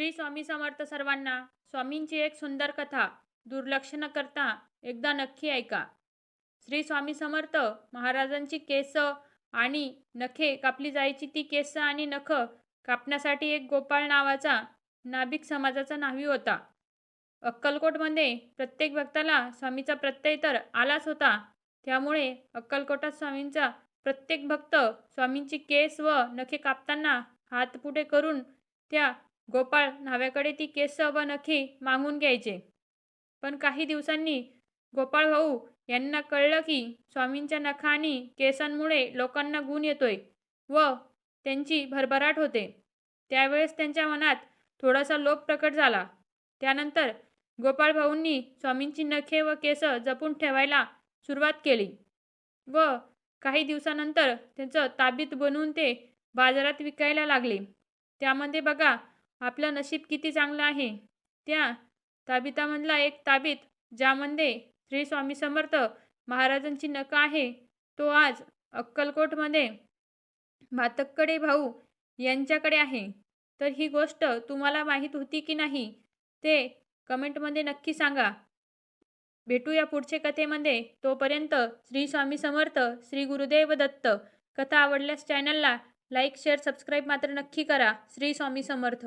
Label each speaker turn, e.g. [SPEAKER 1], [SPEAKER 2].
[SPEAKER 1] श्री स्वामी समर्थ सर्वांना स्वामींची एक सुंदर कथा दुर्लक्ष न करता एकदा नक्की ऐका. श्री स्वामी समर्थ महाराजांची केस आणि नखे कापली जायची ती केस आणि नख कापण्यासाठी एक गोपाळ नावाचा नाभिक समाजाचा नावी होता. अक्कलकोटमध्ये प्रत्येक भक्ताला स्वामीचा प्रत्यय तर आलाच होता. त्यामुळे अक्कलकोटात स्वामींचा प्रत्येक भक्त स्वामींची केस व नखे कापताना हात पुढे करून त्या गोपाळ न्हाव्याकडे ती केस व नखे मागून घ्यायचे. पण काही दिवसांनी गोपाळ भाऊ यांना कळलं की स्वामींच्या नखा आणि केसांमुळे लोकांना गुण येतोय व त्यांची भरभराट होते. त्यावेळेस त्यांच्या मनात थोडासा लोभ प्रकट झाला. त्यानंतर गोपाळ भाऊंनी स्वामींची नखे व केस जपून ठेवायला सुरुवात केली व काही दिवसानंतर त्यांचं ताबीत बनवून ते बाजारात विकायला लागले. त्यामध्ये बघा आपलं नशीब किती चांगलं आहे? त्या ताबितामधला एक ताबीत ज्यामध्ये श्री स्वामी समर्थ महाराजांची नका आहे तो आज अक्कलकोटमध्ये मातक्कडे भाऊ यांच्याकडे आहे. तर ही गोष्ट तुम्हाला माहीत होती की नाही ते कमेंटमध्ये नक्की सांगा. भेटूया पुढच्या कथेमध्ये. तोपर्यंत श्री स्वामी समर्थ श्री गुरुदेव दत्त कथा आवडल्यास चॅनलला लाईक शेअर सबस्क्राईब मात्र नक्की करा. श्री स्वामी समर्थ.